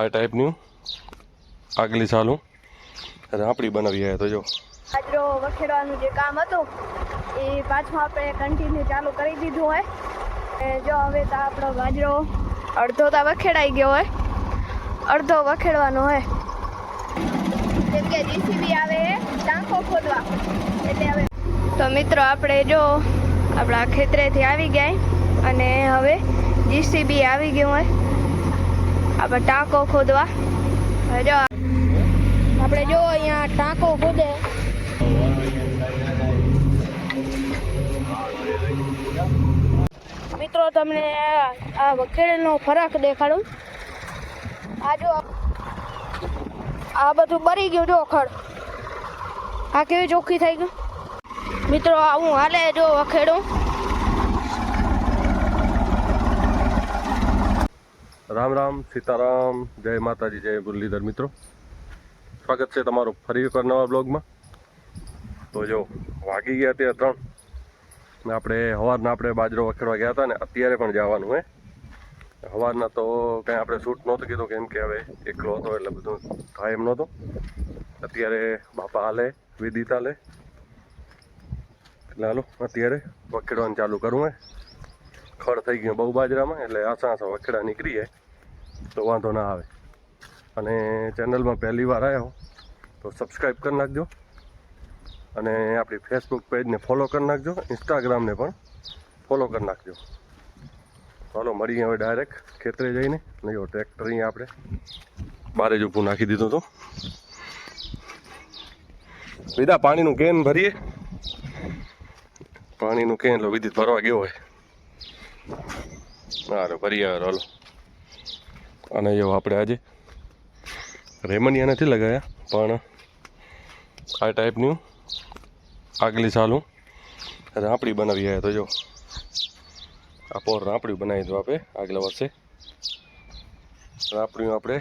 આ ટાઈપનું આગલી સાલું રાપડી બનાવી આવ્યા તો જો. બાજરો વખેડવાનું જે કામ હતું, એ પાછું આપણે કન્ટિન્યુ ચાલુ કરી દીધું હોય. જો હવે તો આપણો બાજરો અડધો તો વખેડાઈ ગયો હોય. અડધો વખેડવાનો હોય. જેમ કે જીસીબી આવે ટાંકો ખોદવા એટલે હવે તો મિત્રો આપણે જો આપણા ખેતરેથી આવી ગયા અને હવે જીસીબી આવી ગયું હોય. આપણે ટાંકો ખોદવા. જો, આપણે જો અહીંયા ટાંકો ખોદે. મિત્રો, તમને આ વખેડનો ફરક દેખાડું. આ જો, આ બધું બરી ગયું, જો ખડ. આ કેવી ચોખ્ખી થઈ ગયું? મિત્રો, આવું હાલે જો વખેડું. રામ રામ, સીતારામ, જય માતાજી, જય મુરલીધર મિત્રો. સ્વાગત છે તમારું ફરી એકવાર નવા બ્લોગમાં. તો જો, વાગી ગયા ત્યાં ત્રણ. ને આપણે સવારના આપણે બાજરો વખેડવા ગયા હતા ને અત્યારે પણ જવાનું હે. સવારના તો કંઈ આપણે શૂટ નહોતું કીધું, કેમ કે હવે એકલો હતો એટલે બધું ટાઈમ નહોતો. અત્યારે બાપા હાલે, વિદિતા લે એટલે હાલો, અત્યારે વખેડવાનું ચાલુ કરવું હે. ખડ થઈ ગયું બહુ બાજરામાં, એટલે આસા આસા વખેડા નીકળી જાય, તો વાંધો ના આવે. અને ચેનલમાં પહેલી વાર આવ્યો તો સબસ્ક્રાઈબ કરી નાખજો. અને આપણી ફેસબુક પેજને ફોલો કરી નાખજો ઇન્સ્ટાગ્રામને પણ ફોલો કરી નાખજો. ચાલો, મળીએ હવે ડાયરેક્ટ ખેતરે જઈને. નહીં ટ્રેક્ટર અહીંયા આપણે બારે જ ઊભું નાખી દીધું હતું. વિદા પાણીનું કેન ભરીએ. પાણીનું કેન લો વિદ્યુત ભરવા ગયો હોય. હારો ફરી આવે, હાલો. અને જો આપણે આજે રેમનિયા નથી લગાવ્યા પણ આ ટાઈપનું આગલી સાલું રાપડી બનાવી આવ્યા તો જો. આ પોર રાપડી બનાવી દો આપણે આગલા વર્ષે. રાપડીનું આપણે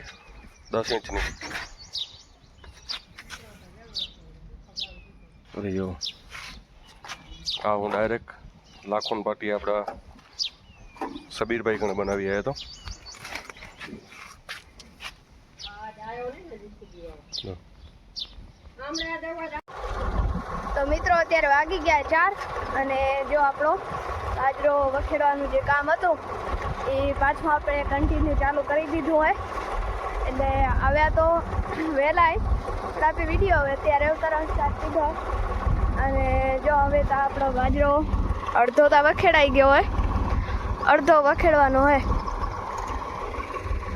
દસ ઇંચની. અરે જો આ હું ડાયરેક્ટ લાખોન પાટી આપણા સબીરભાઈ કણે બનાવી આવ્યા તો. મિત્રો અત્યારે વાગી ગયા ચાર અને જો આપણો બાજરો વખેડવાનું જે કામ હતું, એ પાછું આપણે કન્ટિન્યુ ચાલુ કરી દીધું હોય. એટલે આવ્યા તો વહેલાય. પણ આપણે વીડિયો હવે અત્યારે તરફ સ્ટાર્ટ કીધો અને જો હવે તો આપણો બાજરો અડધો તો વખેડાઈ ગયો હોય. અડધો વખેડવાનો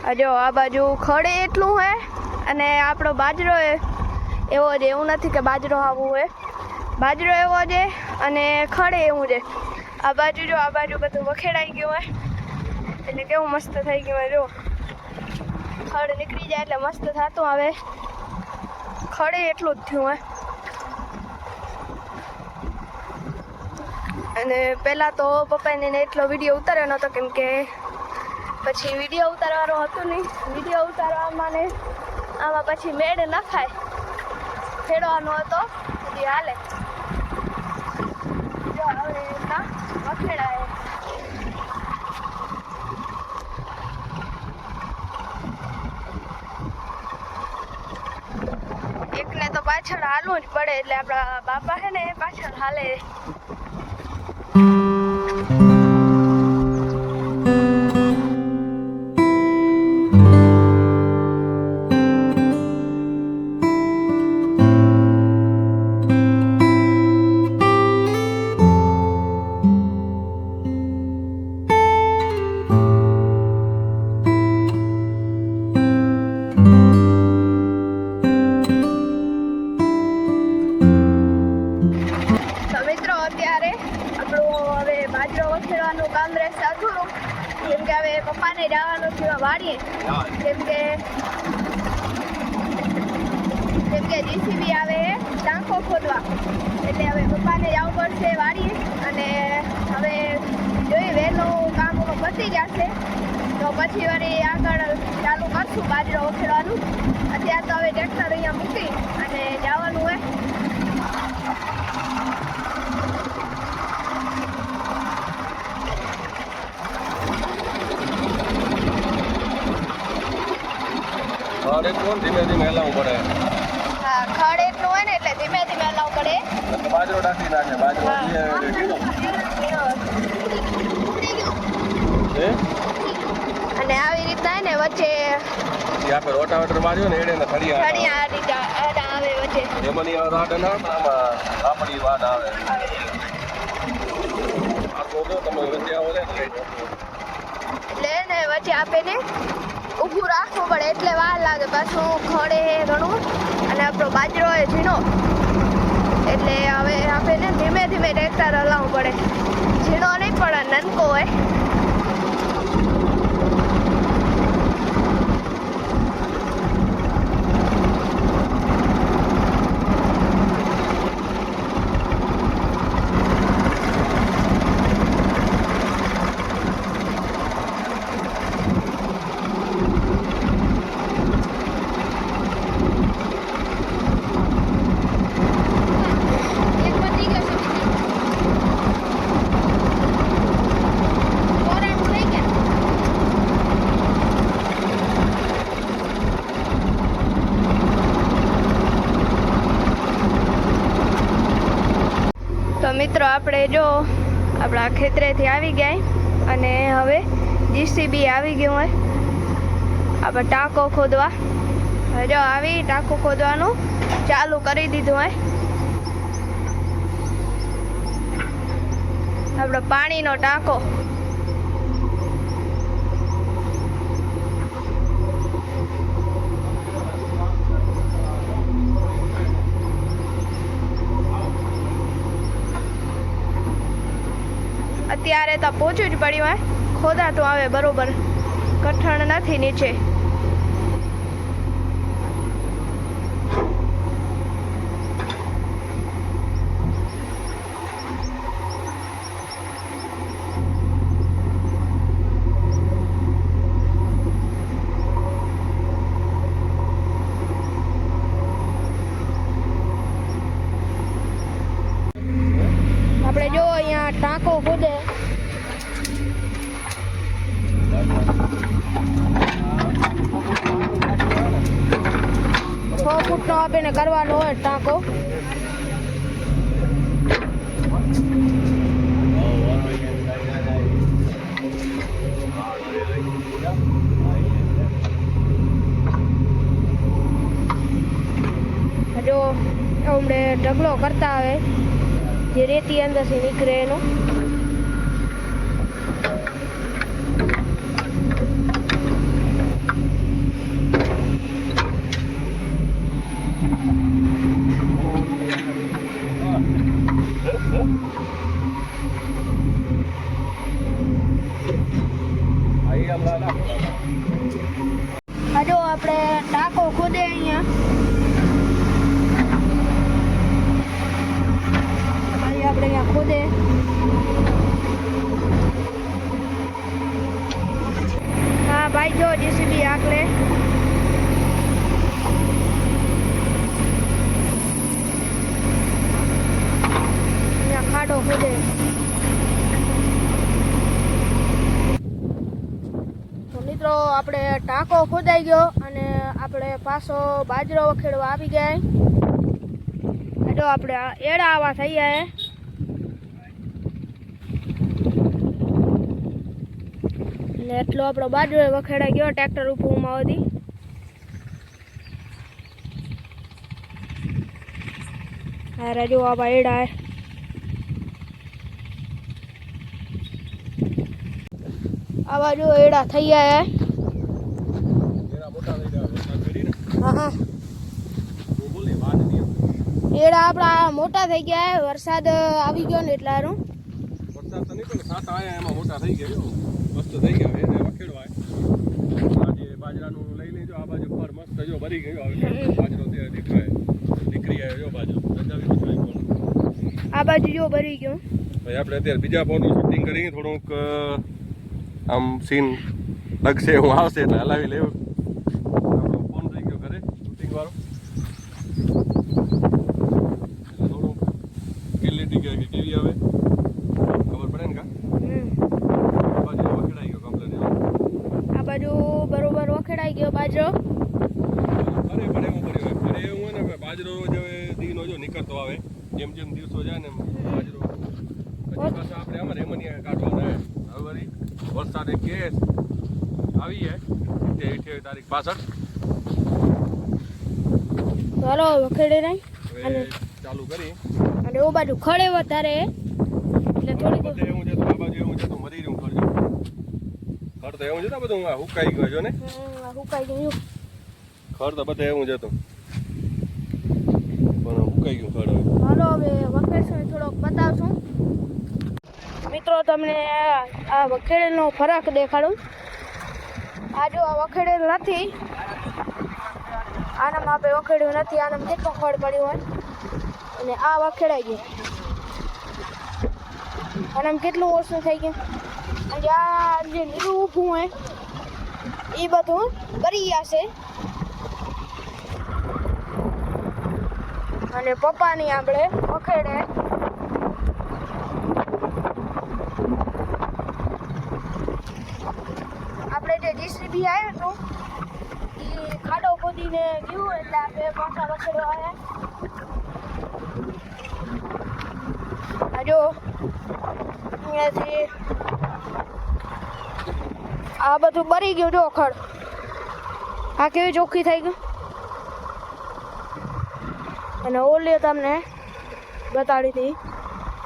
આ જો આ બાજુ ખડે એટલું હોય અને આપણો બાજરો એ એવો જ, એવું નથી કે બાજરો આવું હોય બાજરો એવો છે અને ખડે એવું છે આ બાજુ જો, આ બાજુ બધું વખેડાઈ ગયું હોય એટલે કેવું મસ્ત થઈ ગયું હોય જો. ખડ નીકળી જાય એટલે મસ્ત થતું આવે. ખડે એટલું જ થયું હોય અને પહેલાં તો પપ્પાને એટલો વીડિયો ઉતાર્યો નહોતો કેમ કે પછી વીડિયો ઉતારવાનો હતો નહીં. વીડિયો ઉતારવામાં ને આમાં પછી મેળ ન ખાય. ખેડવાનો હતો. હજી હાલે. જો હવે રીતના વખેડાય એકને તો પાછળ હાલવું જ પડે એટલે આપણા બાપા છે ને એ પાછળ હાલે. Mm-hmm. જવાનું છે વાળીએ. કેમ કે કેમ કે જીસીબી આવે ટાંકો ખોદવા. એટલે હવે પપ્પાને જવું પડશે વાળીએ. અને હવે જોઈએ વહેલું કામ પતી જશે તો પછી વળી આગળ ચાલુ કરશું બાજરો ઉખેડવાનું અત્યારે તો હવે ટ્રેક્ટર અહીંયા મૂકી અને જવાનું હોય. ખડ ધીમે ધીમે હલાવવું પડે? હા ખડ એટલું હોય ને એટલે ધીમે ધીમે હલાવવું પડે. બાજરો નાખી નાખે બાજરો અને આવી રીતના ને વચ્ચે આપણે રોટાવેટર માર્યો ને એને થળિયા આ આવે વચ્ચે. એમાં ની રાડ ના આમાં આપણી વાડ આવે. આ તો તમે વચ્ચે આવો ને એટલે ને વચ્ચે આપે ને. ઊભું રાખવું પડે એટલે વાર લાગે. પાછું ખડે ઘણું અને આપણો બાજરો હોય ઝીણો. એટલે હવે આપણે ધીમે ધીમે ટ્રેક્ટર હલાવવું પડે. ઝીણો નહીં પણ નનકો હોય એક પતી ગયો છે કોરાનું થઈ ગયા તો મિત્રો, આપણે જો આપણા ખેતરેથી આવી ગયા અને હવે જીસીબી આવી ગયું હોય. આપણે ટાંકો ખોદવા. જો આવી ટાંકો ખોદવાનું ચાલુ કરી દીધું હોય. આપણો પાણીનો ટાંકો. અત્યારે તો પહોંચ્યું જ પડ્યું હોય ખોદાતું આવે બરોબર. કઠણ નથી નીચે આપણે જો અહીંયા ટાંકો ખોદે છ કરવાનો હોય ટાંકો. જો હમણે ઢગલો કરતા આવે જે રેતી અંદરથી નીકળે એનો. અહીં આમ ના નાખો. આ જો આપણે ટાંકો ખોદે અહીંયા અહીં આપણે અહીંયા ખોદે હા, ભાઈ જો, જીસીબી આકલે અહીંયા ખાડો ખોદે તો મિત્રો આપણે ટાંકો ખોદાઈ ગયો અને આપણે પાછો બાજરો વખેડવા આવી ગયા જો આપણે એડા આવા થઈ ગયા ને એટલો આપણો બાજરો વખેડાઈ ગયો, ટ્રેક્ટર ઉપરમાં હતી અરે જો આ એડા હે. જો એડા થઈ ગયા હે. એના મોટા થઈ જાય વરસાદ કરીને. હા હા હું બોલી વાત નહીં એડા આપણા મોટા થઈ ગયા. વરસાદ આવી ગયો ને એટલે હારું. વરસાદ તો નહીં પણ સાટા આયા એમાં મોટા થઈ ગયા. મસ્ત થઈ ગયા એને વખેડવાય આજે બાજરાનું લઈ લેજો આ બાજુ પર મસ્ત જો ભરી ગયો હવે બાજરો તે દેખાય. દીકરી આવે જો બાજુ. આ બાજુ જો ભરી ગયો. ભાઈ આપણે અત્યારે બીજા ફોનનું શૂટિંગ કરીને થોડુંક આમ સીન લગશે હું આવશે એટલે હલાવી લેવું આપણો ફોન થઈ ગયો ઘરે શૂટિંગ વાળો એટલે થોડુંક ક્લિયરિટી કે કેવી આવે ખબર પડે ને કા હમ. આ બાજુ વખેડાઈ ગયો કમ્પ્લેટ આ બાજુ બરોબર વખેડાઈ ગયો બાજરો બાજરો જો દીનો જો નીકળતો આવે જેમ જેમ દિવસો જાય ને એમ બાજરો પછી આપણે આમાં રેમનિયા કાઢવાના હે. હવે વળી વરસાદ કેસ. આવી અઠ્યાવીસ તારીખ પાછળ. ચાલો વખેડે નહીં ચાલુ કરી. અને ઓ બાજુ ખડે વધારે. એટલે થોડી એવું છે તો આ બાજુ એવું છે તો મરી રહ્યું ખડ ખડ તો એવું છે ને બધું હુકાઈ ગયો છે ને? હુકાઈ ગયું. ખડ તો બધે એવું છે તો. પણ હુકાઈ ગયું ખડ હવે. હવે વખેડશું થોડોક બતાવશું. મિત્રો, તમને આ- વખેડેલનો ફરક દેખાડું. આ જો આ વખેડેલ નથી. આનામાં આપણે વખેડ્યું નથી, આનામાં કેટલું ખડ પડ્યું હોય. અને આ વખેડાઈ ગયું. આનામાં કેટલું ઓછું થઈ ગયું? અને આ જે લીલું ઊભું હોય એ બધું કરી જશે અને પપ્પાની આપણે વખેડે આપણે જે જીસીબી આવ્યું હતું એ ખોદીને ગયું એટલે આપણે પાછા વખેડો આવ્યા જો, અહીંયાથી આ બધું બરી ગયું, જો ખડ. આ કેવી ચોખ્ખી થઈ ગયું અને ઓલી તમને બતાડી હતી.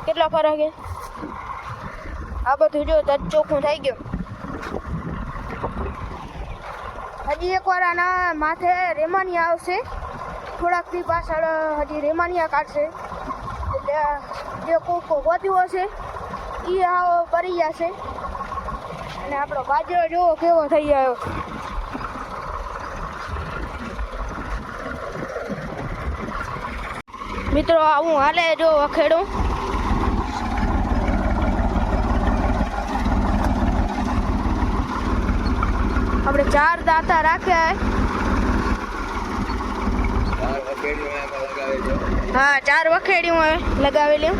કેટલો ફરક? છે આ બધું જો ચોખ્ખું થઈ ગયું. હજી એકવાર આના માથે રેમાનિયા આવશે. થોડાક દી પાછળ હજી રેમાનિયા કાઢશે. એટલે જે કોક વધ્યો હશે એ આવો ભરી જશે અને આપણો બાજરો જોવો કેવો થઈ ગયો. મિત્રો, આવું હાલે જો વખેડું. આપણે ચાર દાંતા રાખ્યા હે. હા ચાર વખેડ્યું હવે લગાવેલી.